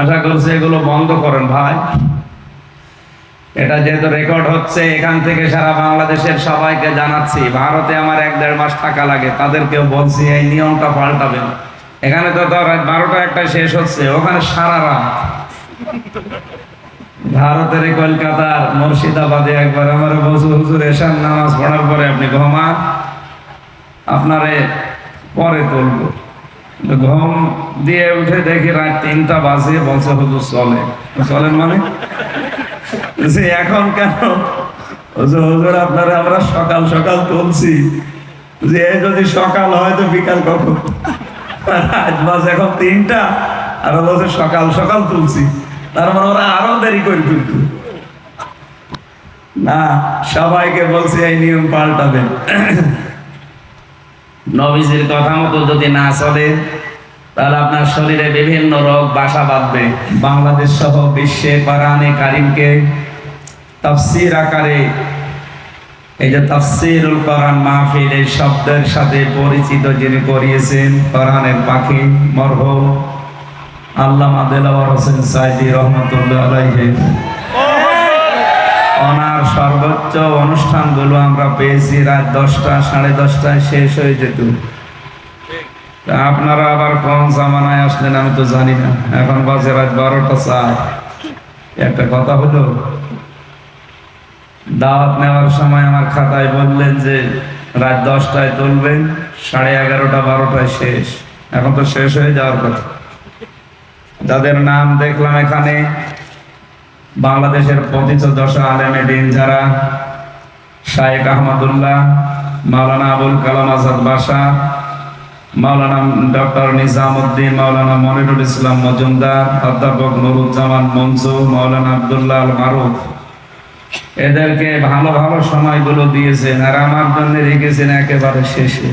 আশা এগুলো বন্ধ করেন ভাই। এটা যেহেতু রেকর্ড হচ্ছে, এখান থেকে সারা বাংলাদেশের সবাইকে জানাচ্ছি, ভারতে আমার এক দেড় মাস থাকা লাগে, তাদেরকেও বলছি এই নিয়মটা পাল্টাবেন। এখানে তো বারোটা একটা শেষ হচ্ছে, ওখানে সারা রাত। ভারতের কলকাতার মুর্শিদাবাদে একবার আমার বসু হুজুর নামাজ পড়ার পরে আপনি ঘুমান, আপনারে পরে তুলবো। ঘুম দিয়ে উঠে দেখি রাত তিনটা বাজে, বলছে হুজুর চলে। চলেন মানে? এখন কেন? হুজুর, আপনারা আমরা সকাল সকাল তুলছি। যে যদি সকাল হয় তো বিকাল কখন? রাত বাজে এখন তিনটা, আর বলছে, সকাল সকাল তুলছি। তার মানে ওরা আরও দেরি করে তুলতো। না, সবাইকে বলছি, এই নিয়ম পাল্টাবেন। নবীজির কথা মতো যদি না চলে তাহলে আপনার শরীরে বিভিন্ন রোগ, বাসা বাঁধবে। বাংলাদেশ সহ বিশ্বে কোরআনে কারিমকে তাফসির আকারে এই যে তাফসিরুল কোরআন মাহফিল এই শব্দের সাথে পরিচিত যিনি করিয়েছেন কোরআনের পাখি, মরহুম আল্লামা দেলাওয়ার হোসেন সাইদি রহমতুল্লাহ আলাইহি। ওনার সর্বোচ্চ অনুষ্ঠানগুলো আমরা পেয়েছি রাত দশটা, সাড়ে দশটায় শেষ হয়ে যেত। আপনারা আবার কোন জামানায় আসলেন আমি তো জানি না। এখন বাজে রাত বারোটা চার। একটা কথা হলো, দাওয়াত নেওয়ার সময় আমার খাতায় বললেন যে রাত দশটায় তুলবেন, সাড়ে এগারোটা, বারোটায় শেষ। এখন তো শেষ হয়ে যাওয়ার কথা। যাদের নাম দেখলাম এখানে, বাংলাদেশের পতিত দশা আলেমে দিন যারা, শায়েক আহমদুল্লাহ, মাওলানা আবুল কালাম আজাদ বাসা মাওলানা ডক্টর নিজামুদ্দিন, মাওলানা মনিরুল ইসলাম মজুমদার, অধ্যাপক নুরুজ্জামান মঞ্জু মাওলানা আবদুল্লাহ মারুফ। এদেরকে ভালো ভালো সময়গুলো দিয়েছেন আর আমার জন্য রেখেছেন একেবারে শেষে।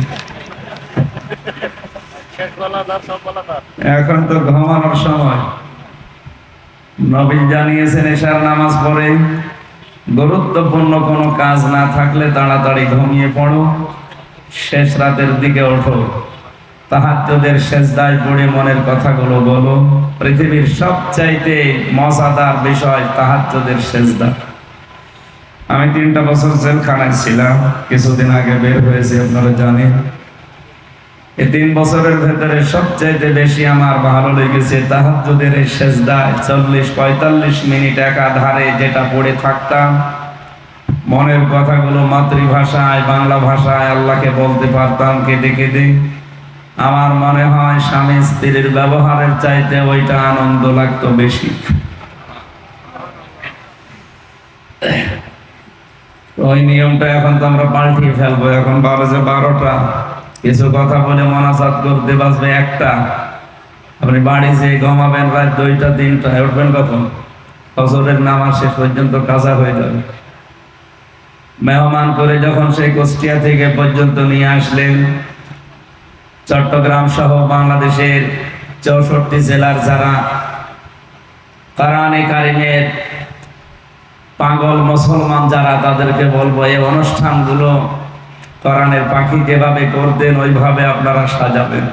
এখন তো ঘুমানোর সময়। নবী জানিয়েছেন এশার নামাজ পড়ে। গুরুত্বপূর্ণ কোনো কাজ না থাকলে তাড়াতাড়ি ঘুমিয়ে পড়ো। শেষ রাতের দিকে ওঠো। তাহাজ্জুদের শেষদায় পড়ে মনের কথাগুলো বলো। পৃথিবীর সবচাইতে মজাদার বিষয় তাহাজ্জুদের শেষদা আমি তিনটা বছর জেলখানায় ছিলাম, কিছুদিন আগে বের হয়েছি, আপনারা জানেন। এই তিন বছরের ভেতরে সবচাইতে বেশি আমার ভালো লেগেছে তাহাজ্জুদের এই সেজদায় চল্লিশ, পঁয়তাল্লিশ মিনিট একাধারে যেটা পড়ে থাকতাম। মনের কথাগুলো মাতৃভাষায়, বাংলা ভাষায় আল্লাহকে বলতে পারতাম কেঁদে কেঁদে। আমার মনে হয় স্বামী স্ত্রীর ব্যবহারের চাইতে ওইটা আনন্দ লাগতো বেশি। ওই নিয়মটা এখন তো আমরা পাল্টিয়ে ফেলব, এখন বাজে বারোটা। কিছু কথা বলে মনাজাত করতে বাঁচবে একটা। আপনি বাড়ি যেয়ে ঘুমাবেন রাত দুইটা, তিনটা উঠবেন কখন? ফজরের নামাজ শেষ পর্যন্ত কাজা হয়ে যাবে। মেহমান করে যখন সেই কুষ্টিয়া থেকে পর্যন্ত নিয়ে আসলেন চট্টগ্রাম সহ বাংলাদেশের চৌষট্টি জেলার যারা কারানে কারিমের পাগল মুসলমান যারা, তাদেরকে বলব এই অনুষ্ঠানগুলো কোরআনের পাখি যেভাবে করতেন, ওইভাবে আপনারা সাজাবেন।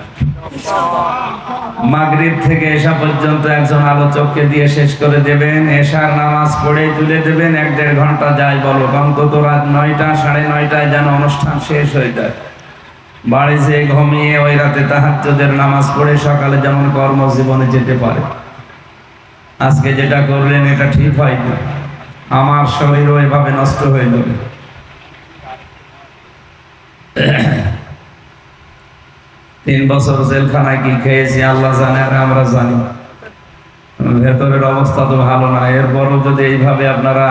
মাগরিব থেকে এসা পর্যন্ত একজন আলোচককে দিয়ে শেষ করে দেবেন। এশার নামাজ পড়ে তুলে দেবেন। এক দেড় ঘণ্টা যায় বলো, অন্তত রাত নয়টা, সাড়ে নয়টায় যেন অনুষ্ঠান শেষ হয়ে যায়। বাড়ি যেয়ে ঘুমিয়ে ওই রাতে তাহাজ্জুদের নামাজ পড়ে সকালে যেমন কর্মজীবনে যেতে পারে। আজকে যেটা করলেন, এটা ঠিক হয়নি। আমার শরীরও এভাবে নষ্ট হয়ে যাবে তিন বছর জেলখানায় কি খেয়েছি, আল্লাহ জানে আর আমরা জানি। ভেতরের অবস্থা তো ভালো না। এরপরও যদি এইভাবে আপনারা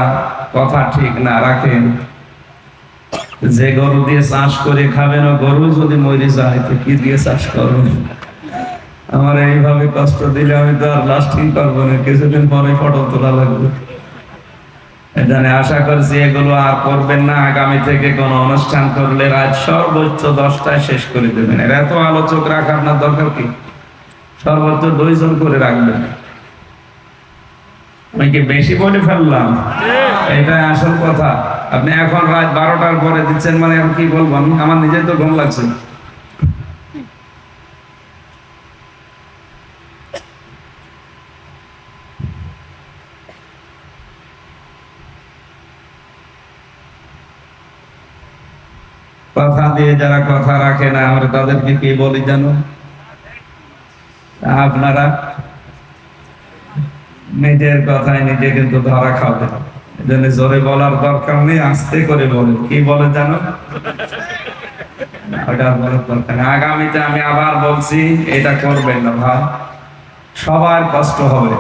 কথা ঠিক না রাখেন যে গরু দিয়ে চাষ করে খাবেন ও গরু যদি মরে যায় তো কি দিয়ে চাষ করবেন আমার এইভাবে কষ্ট দিলে আমি তো আর লাস্টিং করব না কিছুদিন পরে ফটো তোলা লাগবে। এখানে আশা করছি এগুলো আর করবেন না আগামী থেকে কোন অনুষ্ঠান করলে রাত সর্বোচ্চ দশটায় শেষ করে দেবেন। এর এত আলোচক রাখা আপনার দরকার কি? সর্বোচ্চ দুইজন করে রাখবেন। আমি কি বেশি বলে ফেললাম? এটাই আসল কথা। আপনি এখন রাত বারোটার পরে দিচ্ছেন মানে এখন কি বলব? আমি আমার নিজের তো ঘুম লাগছে কথা দিয়ে যারা কথা রাখে না, আমরা তাদেরকে কি বলি যেন আপনারা নিজের কথায় নিজে কিন্তু ধরা খাবে এজন্য জোরে বলার দরকার নেই, আস্তে করে বলে। কি বলে জানো। আগামীতে আমি আবার বলছি, এটা করবেন না ভাই। সবার কষ্ট হবে।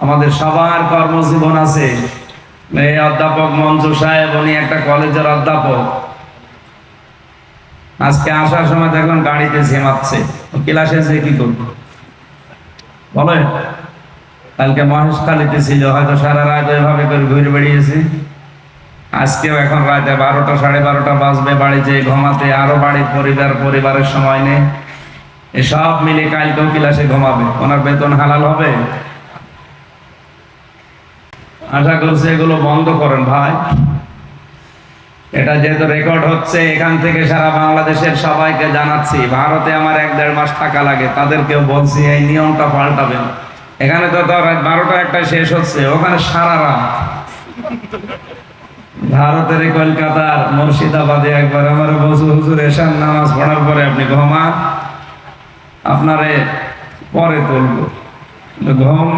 আমাদের সবার কর্মজীবন আছে। এই অধ্যাপক মঞ্জু সাহেব, উনি একটা কলেজের অধ্যাপক। আজকে আসার সময় দেখলাম গাড়িতে ঝেমাচ্ছে। ক্লাসে যে কি করব? বলেন। কালকে মহেশখালীতে ছিল, হয়তো সারা রাত ওইভাবে করে ঘুরে বেড়িয়েছে। আজকেও এখন রাতে বারোটা, সাড়ে বারোটা বাজবে বাড়ি যেয়ে ঘুমাতে, আরও বাড়ির পরিবার, পরিবারের সময় নেই। এসব মিলে কালকেও ক্লাসে ঘুমাবে। ওনার বেতন হালাল হবে? আশা করছি এগুলো বন্ধ করেন ভাই। এটা যেহেতু রেকর্ড হচ্ছে, এখান থেকে সারা বাংলাদেশের সবাইকে জানাচ্ছি, ভারতে আমার এক দেড় মাস থাকা লাগে, তাদেরকেও বলছি এই নিয়মটা পাল্টাবেন। এখানে তো রাত বারোটা একটা শেষ হচ্ছে, ওখানে সারা রাত। ভারতের কলকাতার মুর্শিদাবাদে একবার আমার বসু হুজুর এসান নামাজ পড়ার পরে আপনি ঘুমান, আপনারে পরে তুলবো। ঘুম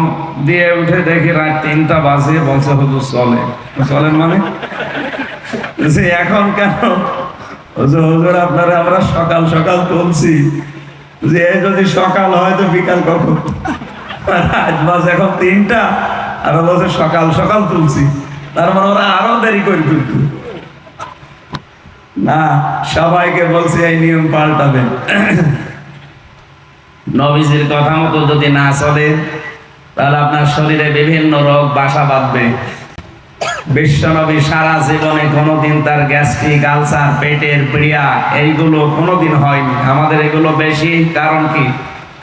দিয়ে উঠে দেখি রাত তিনটা বাজে, বলছে হুজুর চলে। চলেন মানে? যে এখন কেন? হুজুর, আপনারা আমরা সকাল সকাল তুলছি। যে যদি সকাল হয় তো বিকাল কখন? বাজে এখন তিনটা, আর বলছে সকাল সকাল তুলছি। তার মানে ওরা আরও দেরি করে তুলতো। না, সবাইকে বলছি এই নিয়ম পাল্টাবেন। নবীজির কথা মতো যদি না চলে, তাহলে আপনার শরীরে বিভিন্ন রোগ, বাসা বাঁধবে। বিশ্বনবী সারা জীবনে কোনোদিন তার গ্যাস্ট্রিক, আলসার, পেটের পিড়িয়া এইগুলো কোনোদিন হয়নি। আমাদের এগুলো বেশি, কারণ কি?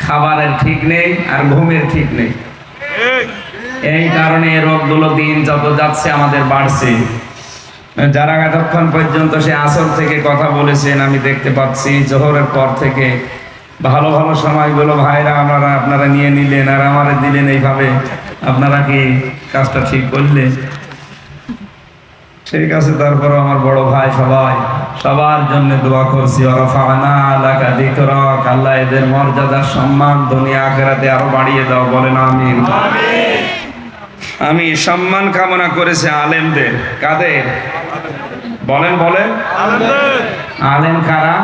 খাবারের ঠিক নেই আর ঘুমের ঠিক নেই। এই কারণে রোগগুলো দিন যত যাচ্ছে আমাদের বাড়ছে। যারা এতক্ষণ পর্যন্ত সে আসর থেকে কথা বলেছেন, আমি দেখতে পাচ্ছি জোহরের পর থেকে ভালো ভালো সময়গুলো ভাইরা আপনারা আপনারা নিয়ে নিলেন আর আমারে দিলেন এইভাবে। আপনারা কি কাজটা ঠিক করলেন? ঠিক আছে তারপর আমার বড় ভাই সবাই সবার জন্য দোয়া করছি আল্লাহ এদের মর্যাদা সম্মান দুনিয়া আখেরাতে আরও বাড়িয়ে দাও বলেন আমিন। আমি সম্মান কামনা করেছি আলেমদের। কাদের? বলেন বলেন। আলেম কারা?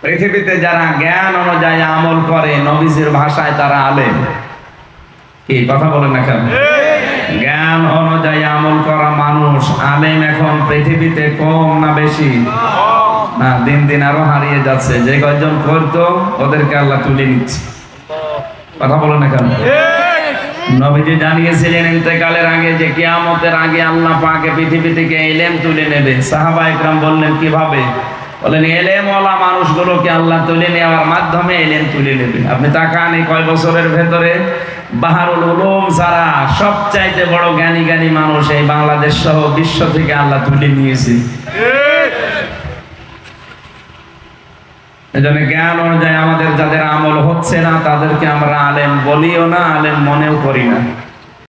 পৃথিবীতে যারা জ্ঞান অনুযায়ী আমল করে নবীজির ভাষায় তারা আলেম। কি কথা বলেন না কেন? জ্ঞান অনুযায়ী আমল করা মানুষ, আলেম এখন পৃথিবীতে কম না বেশি? না, দিন দিন আরও হারিয়ে যাচ্ছে। যে কয়জন করতো, ওদেরকে আল্লাহ তুলে নিচ্ছে। কথা বলেন না কেন? নবীজি জানিয়েছিলেন, ইন্তেকালের আগে যে কিয়ামতের আগে আল্লাহ পাকে পৃথিবী থেকে এলেম তুলে নেবে। সাহাবা একরাম বললেন, কীভাবে? বলেন ওলা মানুষগুলোকে আল্লাহ তুলে নেওয়ার মাধ্যমে এলেম তুলে নেবে। আপনি তাকান এই কয় বছরের ভেতরে। বাহারুল উলুম যারা সবচাইতে বড় জ্ঞানী জ্ঞানী মানুষ এই বাংলাদেশ সহ বিশ্ব থেকে আল্লাহ তুলে নিয়েছে। এজন্য জ্ঞান অনুযায়ী আমাদের যাদের আমল হচ্ছে না, তাদেরকে আমরা আলেম বলিও না, আলেম মনেও করি না।